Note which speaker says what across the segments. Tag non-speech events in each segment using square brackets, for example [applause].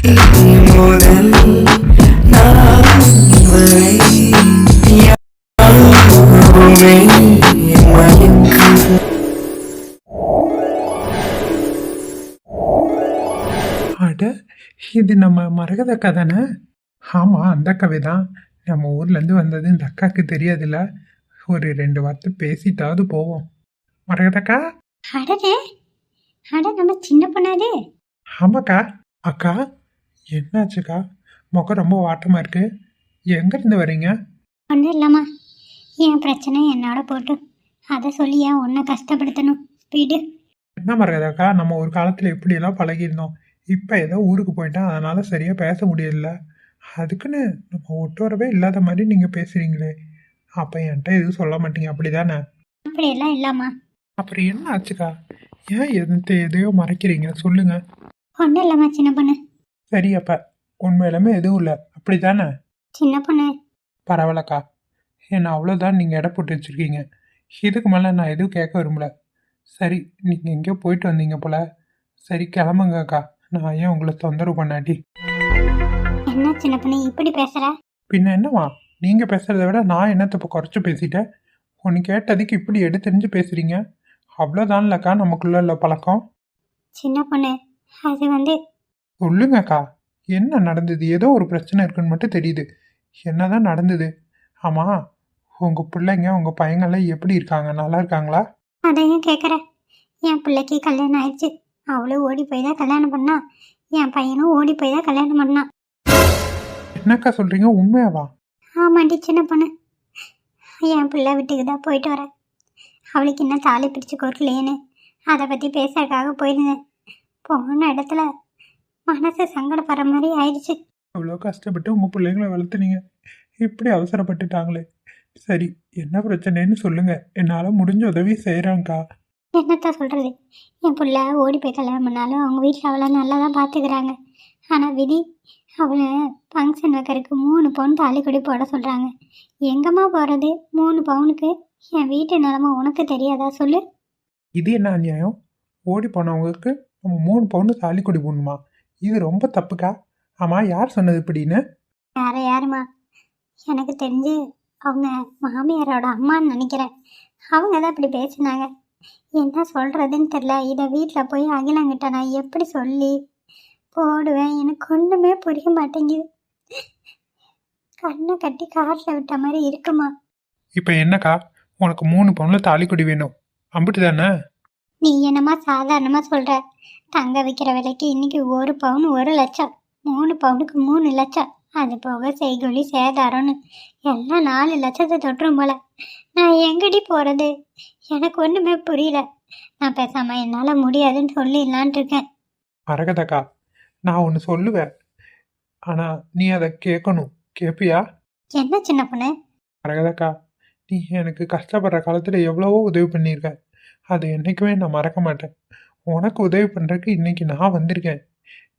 Speaker 1: அட இது நம்ம மரகத கதானே ஆமாம் அந்த கவி தான் நம்ம ஊர்லேருந்து வந்தது இந்த அக்காவுக்கு தெரியாதுல்ல ஒரு ரெண்டு வார்த்தை பேசிட்டாவது போவோம் மரகதக்கா
Speaker 2: அடடே அட நம்ம சின்ன பொண்ணாது
Speaker 1: ஆமாக்கா அக்கா என்னாச்சுக்கா முகம் ரொம்ப வாட்டமாக இருக்கு எங்கேருந்து வரீங்க
Speaker 2: ஒன்றும் இல்லைம்மா என் பிரச்சனை என்னோட போட்டு அதை சொல்லி ஏன் உன்னை கஷ்டப்படுத்தணும் வீடு
Speaker 1: என்ன மறக்கதாக்கா நம்ம ஒரு காலத்தில் எப்படியெல்லாம் பழகியிருந்தோம் இப்போ ஏதோ ஊருக்கு போயிட்டா அதனால் சரியாக பேச முடியல அதுக்குன்னு நம்ம ஒட்டுறவே இல்லாத மாதிரி நீங்கள் பேசுகிறீங்களே அப்போ என்கிட்ட எதுவும் சொல்ல மாட்டீங்க அப்படி தானே
Speaker 2: அப்படியெல்லாம் இல்லாமா
Speaker 1: அப்புறம் என்ன ஆச்சுக்கா ஏன் எந்த எதையோ மறைக்கிறீங்க சொல்லுங்கள்
Speaker 2: ஒன்றும் இல்லைம்மா சின்ன பொண்ணு
Speaker 1: சரி அப்ப உண்மையிலுமே எதுவும் இல்லை அப்படிதானே சின்ன பொண்ணு பரவாயில்லக்கா என்னை அவ்வளோதான் நீங்கள் இடம் போட்டு வச்சுருக்கீங்க இதுக்கு மேலே நான் எதுவும் கேட்க விரும்பல சரி நீங்கள் எங்கேயோ போயிட்டு வந்தீங்க போல சரி கிளம்புங்கக்கா நான் ஏன் உங்களை தொந்தரவு பண்ணாட்டி
Speaker 2: என்ன சின்ன பொண்ணு இப்படி பேசுற
Speaker 1: பின்ன என்னவா நீங்கள் பேசுகிறத விட நான் என்னத்தை இப்போ குறைச்சி பேசிட்டேன் ஒன்று கேட்டதுக்கு இப்படி எடுத்தெறிஞ்சு பேசுகிறீங்க அவ்வளோதான்லக்கா நமக்குள்ள உள்ள பழக்கம்
Speaker 2: சின்ன பொண்ணு அது வந்து
Speaker 1: சொல்லுங்கக்கா என்ன நடந்தது ஏதோ ஒரு பிரச்சனை இருக்குன்னு மட்டும் தெரியுது என்னதான் நடந்தது ஆமா உங்க பிள்ளைங்க உங்க பையங்கள்லாம் எப்படி இருக்காங்க நல்லா இருக்காங்களா
Speaker 2: அதையும் கேக்குற என் பிள்ளைக்கு கல்யாணம் ஆயிடுச்சு அவளும் ஓடி போய் தான் கல்யாணம் பண்ணா என் பையனும் ஓடி போய் தான் கல்யாணம் பண்ணான்
Speaker 1: என்னக்கா சொல்றீங்க உண்மையாவா
Speaker 2: ஆமாண்டி சின்ன பொண்ணு என் பிள்ளை வீட்டுக்கு தான் போயிட்டு வரேன் அவளுக்கு என்ன தாலி பிடிச்சு கொடுக்கலையேன்னு அதை பற்றி பேசுறதுக்காக போயிருந்தேன் போன இடத்துல மனசு சங்கடப்படுற மாதிரி ஆயிடுச்சு
Speaker 1: அவ்வளோ கஷ்டப்பட்டு உங்கள் பிள்ளைங்களை வளர்த்துனீங்க இப்படி அவசரப்பட்டுட்டாங்களே சரி என்ன பிரச்சனைன்னு சொல்லுங்க என்னால் முடிஞ்ச உதவி செய்கிறாங்க்கா
Speaker 2: என்னத்தான் சொல்கிறது என் பிள்ளை ஓடி போய் கல்யாணம் பண்ணாலும் அவங்க வீட்டில் அவ்வளோ நல்லா தான் பார்த்துக்கிறாங்க ஆனால் விதி அவளை ஃபங்க்ஷன் வைக்கிறதுக்கு மூணு பவுன் தாலிக்குடி போட சொல்கிறாங்க எங்கம்மா போகிறது மூணு பவுனுக்கு என் வீட்டு நிலமை உனக்கு தெரியாதா சொல்லு
Speaker 1: இது என்ன அநியாயம் ஓடி போனவங்களுக்கு நம்ம மூணு பவுன் தாலிக்குடி போடணுமா இது ரொம்ப தப்புக்கா ஆமா யார் சொன்னது இப்படின்னு
Speaker 2: வேற யாருமா எனக்கு தெரிஞ்சு அவங்க மாமியாரோட அம்மான்னு நினைக்கிறேன் அவங்க தான் இப்படி பேசினாங்க என்ன சொல்கிறதுன்னு தெரில இதை வீட்டில் போய் அகிலங்கிட்ட நான் எப்படி சொல்லி போடுவேன் எனக்கு ஒன்றுமே புரிய மாட்டேங்குது கண்ணை கட்டி காட்டில் விட்ட மாதிரி இருக்குமா
Speaker 1: இப்போ என்னக்கா உனக்கு மூணு தாலி குடி வேணும் அம்பிட்டு தானே
Speaker 2: நீ என்னமா சாதாரணமா சொல்கிற தங்க விற்கிற விலைக்கு இன்னைக்கு ஒரு பவுன் ஒரு லட்சம் மூணு பவுனுக்கு மூணு லட்சம் அது போக செய்கொலி சேதாரம்னு எல்லாம் நாலு லட்சத்தை தொற்றும் போல நான் எங்கடி போகிறது எனக்கு ஒன்றுமே புரியல நான் பேசாம என்னால் முடியாதுன்னு சொல்லிடலான் இருக்கேன்
Speaker 1: பரகதக்கா நான் ஒன்று சொல்லுவேன் ஆனால் நீ அதை கேட்கணும் கேட்பியா
Speaker 2: என்ன சின்ன பொண்ணு
Speaker 1: பரகதக்கா நீ எனக்கு கஷ்டப்படுற காலத்தில் எவ்வளவோ உதவி பண்ணியிருக்க அது என்னைக்குமே நான் மறக்க மாட்டேன் உனக்கு உதவி பண்ணுறதுக்கு இன்றைக்கி நான் வந்திருக்கேன்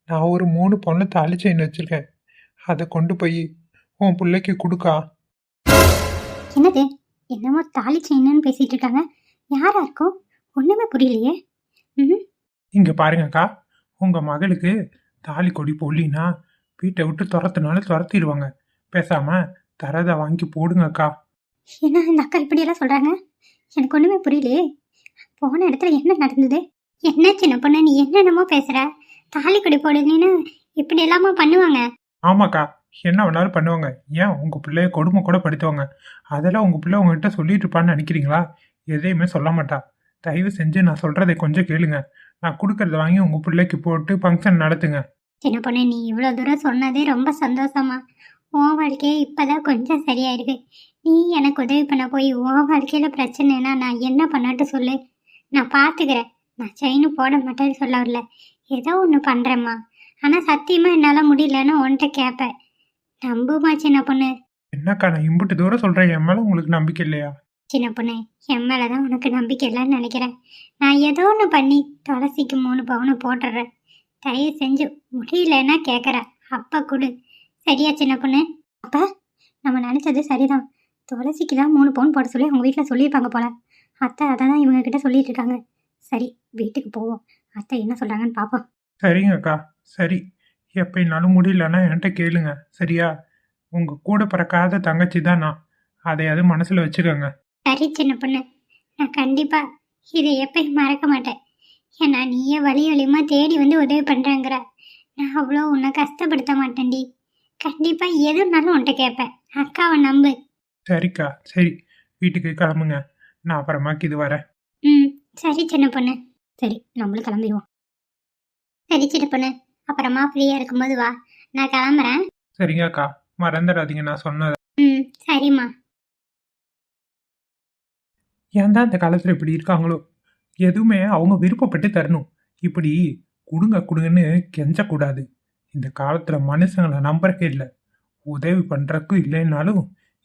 Speaker 1: நான் ஒரு மூணு பொண்ணு தாளிச்சுன்னு வச்சுருக்கேன் அதை கொண்டு போய் உன் பிள்ளைக்கு கொடுக்கா
Speaker 2: என்னது என்னமோ தாளிச்சு செயின்னு பேசிகிட்டு இருக்காங்க யாராக இருக்கும் ஒன்றுமே புரியலையே
Speaker 1: ம் இங்கே பாருங்கக்கா உங்கள் மகளுக்கு தாலி கொடி பொல்லினா வீட்டை விட்டு துரத்துனாலும் துரத்திடுவாங்க பேசாமல் தரதை வாங்கி போடுங்கக்கா
Speaker 2: என்ன இந்த அக்கா இப்படியெல்லாம் சொல்கிறாங்க எனக்கு ஒன்றுமே புரியலையே போன இடத்துல என்ன நடந்தது என்ன சின்ன பொண்ணு நீ என்னென்னமோ பேசுற தாலி குடி போடுன்னு இப்படி எல்லாமா பண்ணுவாங்க
Speaker 1: ஆமாக்கா என்ன வேணாலும் பண்ணுவாங்க ஏன் உங்க பிள்ளைய கொடுமை கூட படுத்துவாங்க அதெல்லாம் உங்க பிள்ளை உங்ககிட்ட சொல்லிட்டு இருப்பான்னு நினைக்கிறீங்களா எதையுமே சொல்ல மாட்டா தயவு செஞ்சு நான் சொல்றதை கொஞ்சம் கேளுங்க நான் கொடுக்கறத வாங்கி உங்க பிள்ளைக்கு போட்டு ஃபங்க்ஷன் நடத்துங்க
Speaker 2: சின்ன பொண்ணு நீ இவ்வளோ தூரம் சொன்னதே ரொம்ப சந்தோஷமா உன் வாழ்க்கையே இப்பதான் கொஞ்சம் சரியாயிருக்கு நீ எனக்கு உதவி பண்ண போய் உன் வாழ்க்கையில் பிரச்சனைனா நான் என்ன பண்ணட்டு சொல்லு நான் பாத்துக்கிறேன் நான் செயின் போட மாட்டேன்னு சொல்ல வரல ஏதோ ஒன்று பண்ணுறேம்மா ஆனால் சத்தியமாக என்னால் முடியலன்னு உன்கிட்ட கேட்பேன் நம்புமா சின்ன பொண்ணு
Speaker 1: என்னக்கா நான் இம்புட்டு தூரம் சொல்கிறேன் என் மேலே உங்களுக்கு நம்பிக்கை இல்லையா
Speaker 2: சின்ன பொண்ணு என் மேலே தான் உனக்கு நம்பிக்கை இல்லைன்னு நினைக்கிறேன் நான் ஏதோ ஒன்று பண்ணி துளசிக்கு மூணு பவுனை போட்டுடுறேன் தயவு செஞ்சு முடியலன்னா கேட்குறேன் அப்பா கொடு சரியா சின்ன பொண்ணு அப்பா நம்ம நினச்சது சரிதான் துளசிக்கு தான் மூணு பவுன் போட சொல்லி அவங்க வீட்டில் சொல்லியிருப்பாங்க போல அத்தை அதை தான் கிட்டே சொல்லிட்டு இருக்காங்க சரி வீட்டுக்கு போவோம் அத்தை என்ன சொல்கிறாங்கன்னு பார்ப்போம்
Speaker 1: சரிங்கக்கா சரி என்னாலும் முடியலன்னா என்கிட்ட கேளுங்க சரியா உங்கள் கூட பிறக்காத தங்கச்சி தான் நான் அதையாவது மனசில் வச்சுக்கோங்க
Speaker 2: சரி சின்ன பொண்ணு நான் கண்டிப்பாக இதை எப்பயும் மறக்க மாட்டேன் ஏன்னா நீயே வழி வழியுமா தேடி வந்து உதவி பண்ணுறேங்கிற நான் அவ்வளோ உன்னை கஷ்டப்படுத்த மாட்டேன்டி கண்டிப்பாக எதுனாலும் உன்கிட்ட கேட்பேன் அக்காவை நம்பு
Speaker 1: சரிக்கா சரி வீட்டுக்கு கிளம்புங்க நான் அப்புறமாக்கு இது வரேன்
Speaker 2: ம் சரி சின்ன பொண்ணு சரி நம்மளும் கிளம்பிடுவோம் சரி சின்ன பொண்ணு அப்புறமா ஃப்ரீயா இருக்கும்போது வா நான் கிளம்புறேன்
Speaker 1: சரிங்க அக்கா மறந்துடாதீங்க நான் சொன்னது
Speaker 2: ம் சரிம்மா
Speaker 1: ஏன் தான் இந்த காலத்தில் இப்படி இருக்காங்களோ எதுவுமே அவங்க விருப்பப்பட்டு தரணும் இப்படி கொடுங்க கொடுங்கன்னு கெஞ்சக்கூடாது இந்த காலத்தில் மனுஷங்களை நம்புறக்கே இல்லை உதவி பண்ணுறக்கும் இல்லைன்னாலும்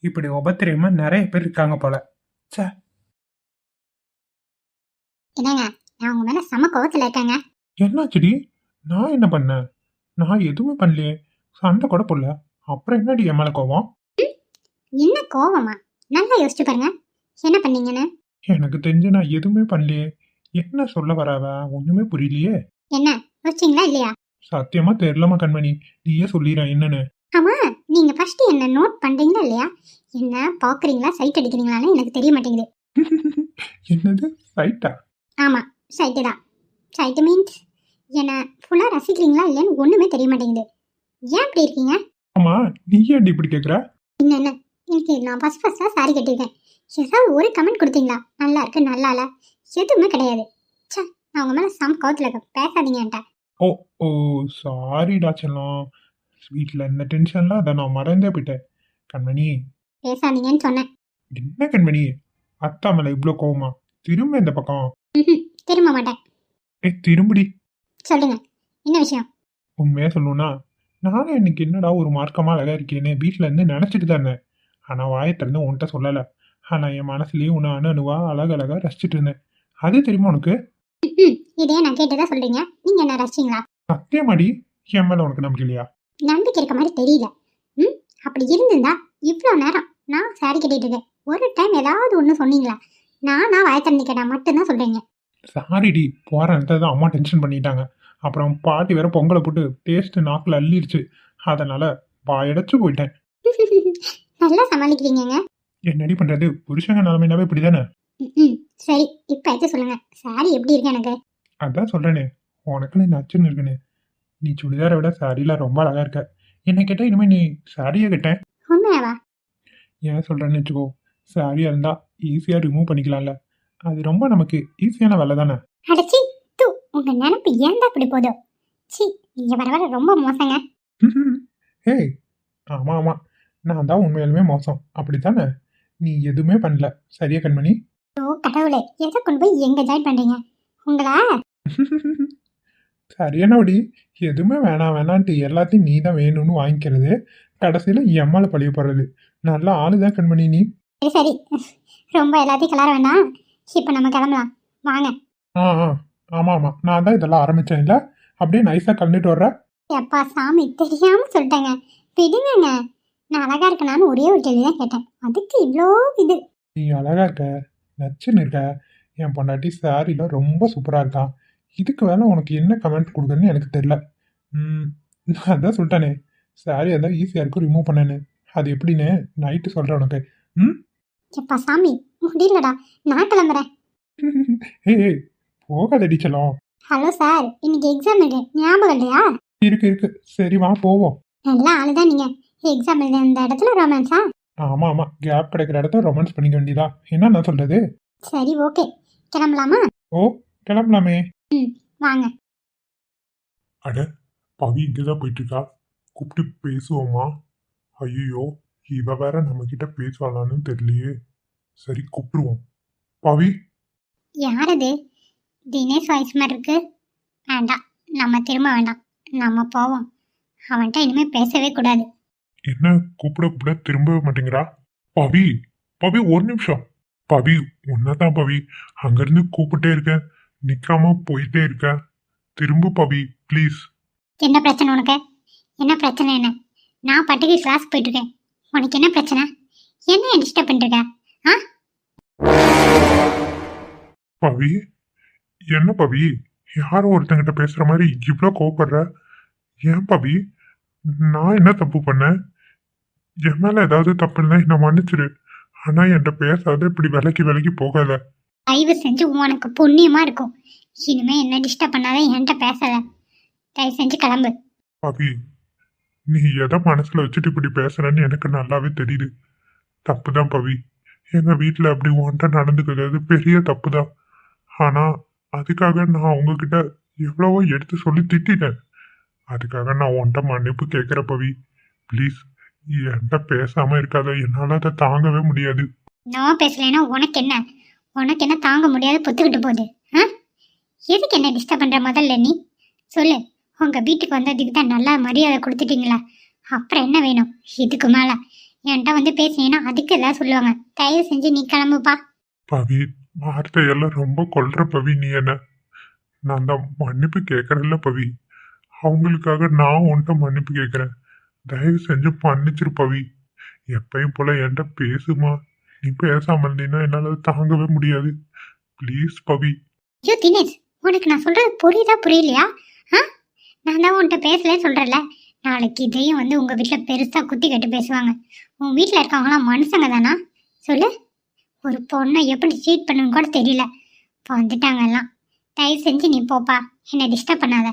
Speaker 1: இப்படி உபத்திரியமாக நிறைய பேர் இருக்காங்க போல சே
Speaker 2: என்னங்க நான் உங்க மேல செம கோவத்துல இருக்கேங்க
Speaker 1: என்னாச்சுடி நான் என்ன பண்ணேன் நான் எதுவுமே பண்ணலையே சண்டை கூட போடல அப்புறம் என்னடி என் மேல கோவம்
Speaker 2: என்ன கோவமா நல்லா யோசிச்சு பாருங்க என்ன பண்ணீங்கன்னு
Speaker 1: எனக்கு தெரிஞ்சு நான் எதுவுமே பண்ணலையே என்ன சொல்ல வராவ ஒண்ணுமே புரியலையே
Speaker 2: என்ன யோசிச்சீங்களா இல்லையா
Speaker 1: சத்தியமா தெரியலமா கண்மணி நீயே சொல்லிடுற என்னன்னு
Speaker 2: ஆமா நீங்க ஃபர்ஸ்ட் என்ன நோட் பண்றீங்களா இல்லையா என்ன பாக்குறீங்களா சைட் அடிக்கிறீங்களான்னு எனக்கு தெரிய மாட்டேங்குது
Speaker 1: [laughs] என்னது சைட்டா
Speaker 2: ஆமாம் சைட்டு தான் சைட்டு மீன்ஸ் என்னை ஃபுல்லாக ரசிக்கிறீங்களா இல்லைன்னு ஒன்றுமே தெரிய மாட்டேங்குது ஏன் இப்படி இருக்கீங்க
Speaker 1: ஆமா நீ ஏன் இப்படி கேட்குற
Speaker 2: இன்னும் என்ன எனக்கு நான் ஃபஸ்ட் ஃபஸ்ட்டாக சாரி சரி ஏதாவது ஒரு கமெண்ட் கொடுத்தீங்களா நல்லா இருக்கு நல்லா இல்ல எதுவுமே கிடையாது சே நான் உங்கள் மேலே சம் கோவத்தில் பேசாதீங்க
Speaker 1: ஓ ஓ சாரிடா செல்லம் வீட்டில் இந்த டென்ஷன்ல அதை நான் மறந்தே போயிட்டேன் கண்மணி
Speaker 2: பேசாதீங்கன்னு சொன்னேன்
Speaker 1: என்ன கண்மணி அத்தா மேலே இவ்வளோ கோவமா திரும்ப இந்த பக்கம் திரும்ப மாட்டேன் ஏ திரும்படி
Speaker 2: சொல்லுங்க என்ன விஷயம்
Speaker 1: உண்மையா சொல்லணும்னா நானும் இன்னைக்கு என்னடா ஒரு மார்க்கமா அழகா இருக்கேன்னு வீட்டுல இருந்து நினைச்சிட்டு தான் இருந்தேன் ஆனா வாயத்திலிருந்து உன்கிட்ட சொல்லல ஆனா என் மனசுலயே உன்னை அணு அணுவா அழகழகா ரசிச்சிட்டு இருந்தேன் அது தெரியுமா உனக்கு
Speaker 2: இதே நான் கேட்டதா சொல்றீங்க நீங்க என்ன ரசிச்சீங்களா
Speaker 1: சத்தியமாடி என் மேல உனக்கு நம்பிக்கை இல்லையா
Speaker 2: நம்பிக்கை இருக்க மாதிரி தெரியல ம் அப்படி இருந்திருந்தா இவ்வளோ நேரம் நான் சாரி கட்டிட்டு ஒரு டைம் ஏதாவது ஒன்று சொன்னீங்களா நான் வாய் தண்ணி கேட்டா மட்டும்தான் சொல்றீங்க
Speaker 1: சாரிடி போகிறேன் தான் அம்மா டென்ஷன் பண்ணிட்டாங்க அப்புறம் பாட்டி வேற பொங்கலை போட்டு டேஸ்ட் நாக்கில் அள்ளிடுச்சு அதனால வாயடைச்சு போயிட்டேன்
Speaker 2: [laughs] நல்லா சமாளிக்கிறீங்கங்க
Speaker 1: என்னடி பண்றது புருஷங்க நிலைமைனாவே இப்படிதானே
Speaker 2: தானே சரி இப்போ எடுத்து சொல்லுங்க சாரி எப்படி இருக்க எனக்கு
Speaker 1: அதான் சொல்றேனே நீ நச்சுன்னு இருக்குன்னு நீ சுடிதாரை விட சாரியில ரொம்ப அழகா இருக்க என்ன கேட்டா இனிமே நீ சாரியை கேட்டேன் ஏன் சொல்றேன்னு வச்சுக்கோ சாரியாக இருந்தால் ஈஸியாக ரிமூவ் பண்ணிக்கலாம்ல அது ரொம்ப நமக்கு ஈஸியான வேலை தானே
Speaker 2: அடச்சி தூ உங்க நினப்பு ஏன்டா இப்படி போதோ சி நீங்க வர வர ரொம்ப மோசங்க
Speaker 1: [laughs] ஏய் ஆமாம் ஆமாம் நான் தான் உண்மையிலுமே மோசம் அப்படித்தானே நீ எதுவுமே பண்ணல சரியா கண்மணி
Speaker 2: ஓ கடவுளே எதை கொண்டு போய் எங்க ஜாயின் பண்றீங்க உங்களா
Speaker 1: [laughs] சரியானபடி எதுவுமே வேணாம் வேணான்ட்டு எல்லாத்தையும் நீ தான் வேணும்னு வாங்கிக்கிறது கடைசியில் எம்மால பழிய போடுறது நல்லா ஆளு தான் கண்மணி நீ
Speaker 2: சரி சரி ரொம்ப எல்லாத்தையும் கிளற வேணாம் இப்போ நம்ம கிளம்பலாம் வாங்க
Speaker 1: ஆ ஆ ஆமாம் ஆமாம் நான் தான் இதெல்லாம் ஆரம்பித்தேன் இல்ல அப்படியே நைஸாக கலந்துட்டு வர்றேன்
Speaker 2: எப்பா சாமி தெரியாம சொல்லிட்டேங்க விடுங்கங்க நான் அழகா இருக்கனான்னு ஒரே ஒரு கேள்வி தான் கேட்டேன் அதுக்கு இவ்வளோ இது
Speaker 1: நீ அழகா இருக்க நச்சு இருக்க என் பொண்டாட்டி சாரில ரொம்ப சூப்பராக இருக்கான் இதுக்கு வேலை உனக்கு என்ன கமெண்ட் கொடுக்குறேன்னு எனக்கு தெரில ம், நான் அதான் சொல்லிட்டேனே சாரி அதான் ஈஸியாக இருக்கும் ரிமூவ் பண்ணேன்னு அது எப்படின்னு நைட்டு சொல்கிறேன் உனக்கு ம்
Speaker 2: எப்பா சாமி முடியலடா நான் கிளம்புறேன்
Speaker 1: [laughs] ஏய் போகாதடி செல்லம்
Speaker 2: ஹலோ சார் இன்னைக்கு எக்ஸாம் இருக்கு ஞாபகம் இல்லையா
Speaker 1: இருக்கு இருக்கு சரி வா போவோம்
Speaker 2: நல்லா ஆளுதான் நீங்க எக்ஸாம் எழுத அந்த இடத்துல ரொமான்ஸா
Speaker 1: ஆமா ஆமா கேப் கிடைக்கிற இடத்துல ரொமான்ஸ் பண்ணிக்க வேண்டியதா என்ன நான் சொல்றது
Speaker 2: சரி ஓகே கிளம்பலாமா
Speaker 1: ஓ கிளம்பலாமே
Speaker 2: ம் வாங்க
Speaker 3: அட பவி இங்கே தான் போயிட்டு இருக்கா கூப்பிட்டு பேசுவோமா ஐயோ இவ வேற நம்ம கிட்ட பேசுவாளான்னு தெரியலையே சரி கூப்பிடுவோம் பவி
Speaker 2: யாரது தினேஷ் வாய்ஸ் மாதிரி இருக்கு வேண்டாம் நம்ம திரும்ப வேண்டாம் நம்ம போவோம் அவன்கிட்ட இனிமே பேசவே கூடாது
Speaker 3: என்ன கூப்பிட கூப்பிட திரும்ப மாட்டேங்கிறா பவி பவி ஒரு நிமிஷம் பவி உன்னதான் பவி அங்கிருந்து கூப்பிட்டே இருக்க நிக்காம போயிட்டே இருக்க திரும்ப பவி ப்ளீஸ்
Speaker 2: என்ன பிரச்சனை உனக்கு என்ன பிரச்சனை என்ன நான் பட்டுக்கு கிளாஸ் போயிட்டு இருக்கேன் உனக்கு என்ன பிரச்சனை என்ன டிஸ்டர்ப் பண்ணிருக்க
Speaker 3: ஆ பவி என்ன பவி யாரும் ஒருத்தங்கிட்ட பேசுற மாதிரி இவ்வளோ கோவப்படுற ஏன் பவி நான் என்ன தப்பு பண்ணேன் என் மேல ஏதாவது தப்பு இல்லை என்ன மன்னிச்சிரு ஆனா என்கிட்ட பேசாத இப்படி விலைக்கு விலைக்கு போகாத
Speaker 2: தயவு செஞ்சு உனக்கு புண்ணியமா இருக்கும் இனிமே என்ன டிஸ்டர்ப் பண்ணாத என்கிட்ட பேசாத தயவு செஞ்சு கிளம்பு
Speaker 3: பவி நீ எதை மனசில் வச்சுட்டு இப்படி பேசுறன்னு எனக்கு நல்லாவே தெரியுது தப்பு தான் பவி எங்கள் வீட்டில் அப்படி ஒன்றை நடந்துக்கிறது பெரிய தப்பு தான் ஆனால் அதுக்காக நான் அவங்கக்கிட்ட எவ்வளவோ எடுத்து சொல்லி திட்டிட்டேன் அதுக்காக நான் ஒன்றை மன்னிப்பு கேட்குற பவி ப்ளீஸ் என்கிட்ட பேசாமல் இருக்காத என்னால் அதை தாங்கவே முடியாது
Speaker 2: நான் பேசலைன்னா உனக்கு என்ன உனக்கு என்ன தாங்க முடியாது பொத்துக்கிட்டு போகுது எதுக்கு என்ன டிஸ்டர்ப் பண்ற முதல்ல நீ சொல்லு உங்கள் வீட்டுக்கு வந்ததுக்கு தான் நல்லா மரியாதை கொடுத்துட்டீங்களா அப்புறம் என்ன வேணும் இதுக்கு மேலே என்கிட்ட வந்து பேசினீங்கன்னா அதுக்கு ஏதாவது சொல்லுவாங்க தயவு செஞ்சு நீ கிளம்புப்பா
Speaker 3: பவி வார்த்தையெல்லாம் ரொம்ப கொள்ற பவி நீ என்ன நான் தான் மன்னிப்பு கேட்குறேன்ல பவி அவங்களுக்காக நான் உன்ட்ட மன்னிப்பு கேட்குறேன் தயவு செஞ்சு மன்னிச்சிரு பவி எப்பயும் போல என்கிட்ட பேசுமா நீ பேசாமல் இருந்தீங்கன்னா என்னால் தாங்கவே முடியாது ப்ளீஸ் பவி
Speaker 2: ஐயோ தினேஷ் உனக்கு நான் சொல்றது புரியுதா புரியலையா ஆ நான் தான் உன்கிட்ட பேசலன்னு சொல்கிறேன்ல நாளைக்கு இதையும் வந்து உங்கள் வீட்டில் பெருசாக குத்தி கட்டு பேசுவாங்க உன் வீட்டில் இருக்கவங்களாம் மனுஷங்க தானா சொல்லு ஒரு பொண்ணை எப்படி ட்ரீட் பண்ணுன்னு கூட தெரியல இப்போ வந்துட்டாங்கல்லாம் தயவு செஞ்சு நீ போப்பா என்னை டிஸ்டர்ப் பண்ணாத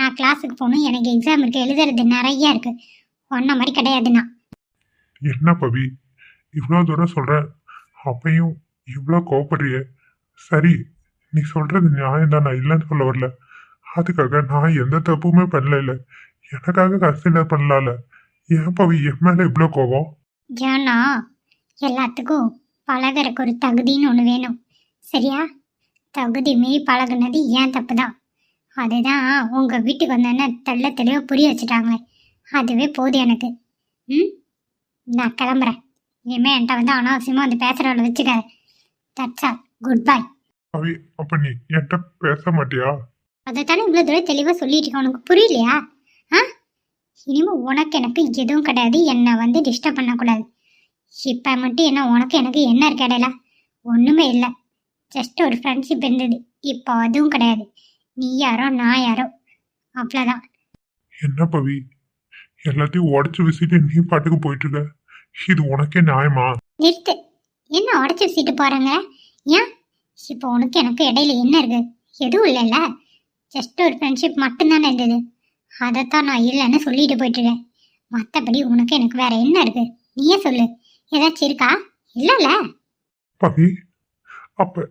Speaker 2: நான் கிளாஸுக்கு போகணும் எனக்கு எக்ஸாம் இருக்குது எழுதுறது நிறையா இருக்குது ஒன்றை மாதிரி கிடையாதுண்ணா
Speaker 3: என்ன பவி இவ்வளோ தூரம் சொல்கிற அப்பையும் இவ்வளோ கோபப்படுறிய சரி நீ சொல்கிறது நியாயம் தான் நான் இல்லைன்னு சொல்ல வரல அதுக்காக நான் எந்த தப்புமே பண்ணல எனக்காக கன்சிடர் பண்ணலாம்ல ஏன் பவி என் மேல இவ்வளோ கோபம்
Speaker 2: ஏன்னா எல்லாத்துக்கும் பழகறக்கு ஒரு தகுதின்னு ஒன்று வேணும் சரியா தகுதி மீறி பழகுனது ஏன் தப்பு தான் அதுதான் உங்கள் வீட்டுக்கு வந்தோன்னே தள்ள தெளிவா புரிய வச்சுட்டாங்களே அதுவே போதும் எனக்கு ம் நான் கிளம்புறேன் இனிமேல் என்கிட்ட வந்து அனாவசியமாக வந்து பேசுறவள வச்சுக்காத தட்ஸ் குட் பை
Speaker 3: அவி அப்போ நீ என்கிட்ட பேச மாட்டியா
Speaker 2: அதைத்தானே இவ்வளோ தூரம் தெளிவாக சொல்லிட்டு உனக்கு புரியலையா ஆ இனிமேல் உனக்கு எனக்கு எதுவும் கிடையாது என்னை வந்து டிஸ்டர்ப் பண்ணக்கூடாது இப்போ மட்டும் என்ன உனக்கு எனக்கு என்ன இருக்கடையில ஒன்றுமே இல்லை ஜஸ்ட் ஒரு ஃப்ரெண்ட்ஷிப் இருந்தது இப்போ அதுவும் கிடையாது நீ யாரோ நான் யாரோ அவ்வளோதான்
Speaker 3: என்ன பவி எல்லாத்தையும் உடச்சு வச்சுட்டு நீ பாட்டுக்கு போயிட்டு இது உனக்கே நியாயமா
Speaker 2: நிறுத்து என்ன உடச்சு வச்சுட்டு போறாங்க ஏன் இப்போ உனக்கு எனக்கு இடையில என்ன இருக்கு எதுவும் இல்லைல்ல ஜஸ்ட் ஒரு ஃப்ரெண்ட்ஷிப் மட்டும்தானே இருந்தது அதைத்தான் நான் இல்லைன்னு சொல்லிட்டு போயிட்டுருக்கேன் மற்றபடி உனக்கு எனக்கு வேற என்ன இருக்கு நீயே சொல்லு ஏதாச்சும் இருக்கா இல்லைல்ல
Speaker 3: பவி அப்ப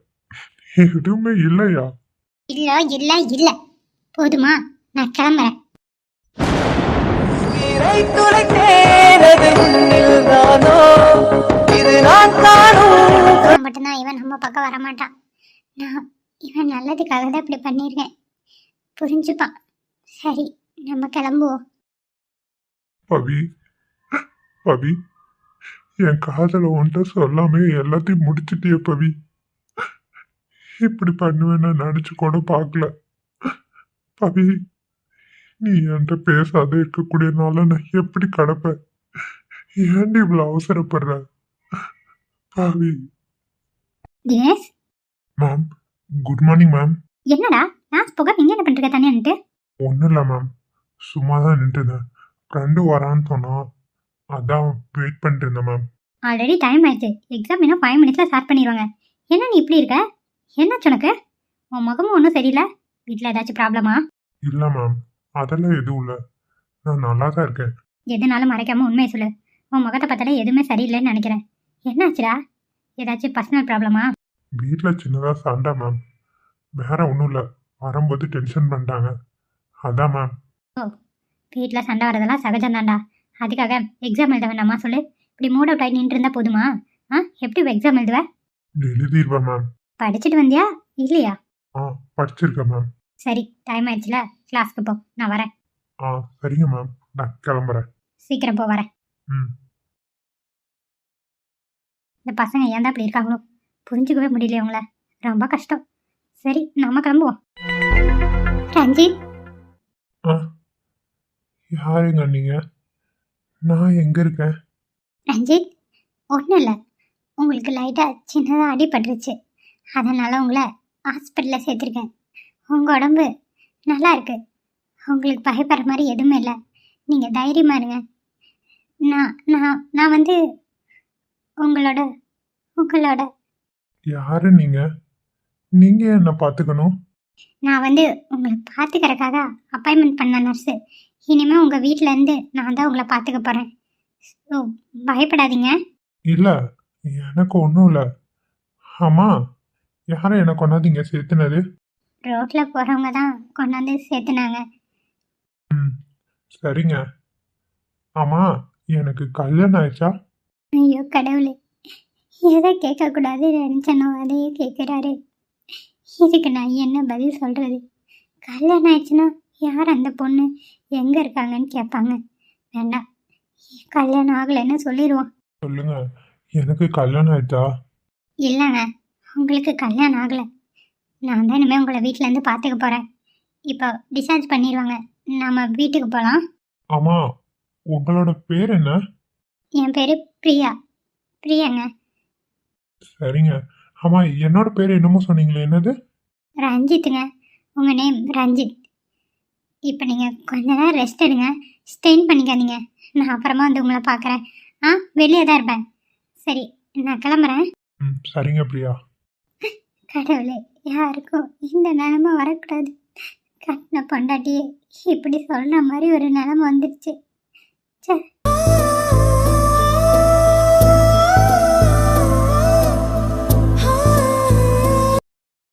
Speaker 3: எதுவுமே இல்லையா
Speaker 2: இல்ல இல்ல இல்ல போதுமா நான் கிளம்புறேன் மட்டும்தான் இவன் நம்ம பக்கம் வரமாட்டான் நான் இவன் நல்லதுக்காக தான் இப்படி பண்ணியிருக்கேன் புரிஞ்சுப்பான் சரி நம்ம கிளம்புவோம்
Speaker 3: பவி பவி என் காதல ஒன்ற சொல்லாமே எல்லாத்தையும் முடிச்சிட்டிய பவி இப்படி பண்ணுவேன்னு நினைச்சு கூட பார்க்கல பவி நீ என்கிட்ட பேசாத இருக்கக்கூடிய நாள நான் எப்படி கிடப்பேன் ஏன்டி இவ்வளவு அவசரப்படுற Pavi ma'am good morning ma'am
Speaker 2: என்னடா ஆ புகா நீங்க என்ன பண்றீங்க தனியா நின்று
Speaker 3: ஒன்றும் இல்லை மேம் சும்மா தான் நின்றுருந்தேன் ஃப்ரெண்டு வரான்னு சொன்னா அதான் வெயிட் பண்ணிட்டு இருந்தேன் மேம்
Speaker 2: ஆல்ரெடி டைம் ஆயிடுச்சு எக்ஸாம் இன்னும் ஃபைவ் மினிட்ஸில் ஸ்டார்ட் பண்ணிடுவாங்க என்ன நீ இப்படி இருக்க என்னாச்சு உனக்கு உன் முகமும் ஒன்றும் சரியில்லை வீட்டில் ஏதாச்சும் ப்ராப்ளமா
Speaker 3: இல்லை மேம் அதெல்லாம் எதுவும் இல்லை நான் நல்லா தான் இருக்கேன்
Speaker 2: எதுனாலும் மறைக்காம உண்மையை சொல்லு உன் முகத்தை பார்த்தாலே எதுவுமே சரியில்லைன்னு நினைக்கிறேன் என்னாச்சுடா ஏதாச்சும் பர்சனல் ப்ராப்ளமா
Speaker 3: வீட்டில் சின்னதாக சண்டை மேம் வேற ஒன்றும் இல்லை வரும்போது டென்ஷன் பண்ணிட்டாங்க அதான் மேம்
Speaker 2: வீட்டில் சண்டை வரதெல்லாம் சகஜம் தான்டா அதுக்காக எக்ஸாம் எழுத வேண்டாமா சொல்லு இப்படி மூட் அவுட் ஆகி நின்று இருந்தா போதுமா ஆ எப்படி எக்ஸாம் எழுதுவ
Speaker 3: எழுதிடுவேன் மேம்
Speaker 2: படிச்சுட்டு வந்தியா இல்லையா
Speaker 3: ஆ படிச்சிருக்கேன் மேம்
Speaker 2: சரி டைம் ஆயிடுச்சுல கிளாஸ்க்கு போ நான் வரேன்
Speaker 3: ஆ சரிங்க மேம் நான் கிளம்புறேன்
Speaker 2: சீக்கிரம் போ வரேன் ம் இந்த பசங்க ஏன்டா இப்படி இருக்காங்களோ புரிஞ்சுக்கவே முடியல அவங்கள ரொம்ப கஷ்டம் சரி நம்ம கிளம்புவோம் ரஞ்சித்
Speaker 3: யாருங்க நீங்க நான் எங்க இருக்கேன்
Speaker 2: ரஞ்சித் ஒன்றும் இல்லை உங்களுக்கு லைட்டாக சின்னதாக அடிபட்டுருச்சு அதனால் உங்களை ஹாஸ்பிட்டலில் சேர்த்துருக்கேன் உங்கள் உடம்பு நல்லா இருக்கு உங்களுக்கு பயப்படுற மாதிரி எதுவுமே இல்லை நீங்கள் தைரியமா இருங்க நான் நான் நான் வந்து உங்களோட உங்களோட
Speaker 3: யாரு நீங்க நீங்க என்ன பார்த்துக்கணும்
Speaker 2: நான் வந்து உங்களை பார்த்துக்கிறக்காக அப்பாயின்மெண்ட் பண்ண நர்ஸு இனிமேல் உங்கள் வீட்டிலேருந்து நான் தான் உங்களை பார்த்துக்க போகிறேன் ஸோ பயப்படாதீங்க
Speaker 3: இல்லை எனக்கு ஒன்றும் இல்லை ஆமாம் யாரும் என்னை கொண்டாதீங்க சேர்த்துனது
Speaker 2: ரோட்டில் போகிறவங்க தான் கொண்டாந்து சேர்த்துனாங்க
Speaker 3: ம் சரிங்க ஆமாம் எனக்கு கல்யாணம் ஆயிடுச்சா
Speaker 2: ஐயோ கடவுளே எதை கேட்கக்கூடாது நினச்சனோ அதையே கேட்குறாரு இதுக்கு நான் என்ன பதில் சொல்கிறது கல்யாணம் ஆயிடுச்சுன்னா யார் அந்த பொண்ணு எங்கே இருக்காங்கன்னு கேட்பாங்க வேண்டாம் கல்யாணம் ஆகலைன்னு சொல்லிடுவோம்
Speaker 3: சொல்லுங்க எனக்கு கல்யாணம் ஆயிட்டா
Speaker 2: இல்லைங்க உங்களுக்கு கல்யாணம் ஆகலை நான் தான் இனிமேல் உங்களை வீட்டிலேருந்து பார்த்துக்க போகிறேன் இப்போ டிஸ்சார்ஜ் பண்ணிடுவாங்க நம்ம வீட்டுக்கு போகலாம்
Speaker 3: ஆமா உங்களோட பேர் என்ன
Speaker 2: என் பேர் பிரியா பிரியாங்க
Speaker 3: சரிங்க ஆமாம் என்னோட பேர் என்னமோ சொன்னீங்களே என்னது
Speaker 2: ரஞ்சித்துங்க உங்கள் நேம் ரஞ்சித் இப்போ நீங்கள் கொஞ்ச நேரம் ரெஸ்ட் எடுங்க ஸ்டெயின் பண்ணிக்காதீங்க நான் அப்புறமா வந்து உங்களை பார்க்குறேன் ஆ வெளியே தான் இருப்பேன் சரி நான் கிளம்புறேன்
Speaker 3: ம் சரிங்க பிரியா
Speaker 2: கடவுளே யாருக்கும் இந்த நிலமை வரக்கூடாது கட்டின பொண்டாட்டியே இப்படி சொல்கிற மாதிரி ஒரு நிலமை வந்துடுச்சு சரி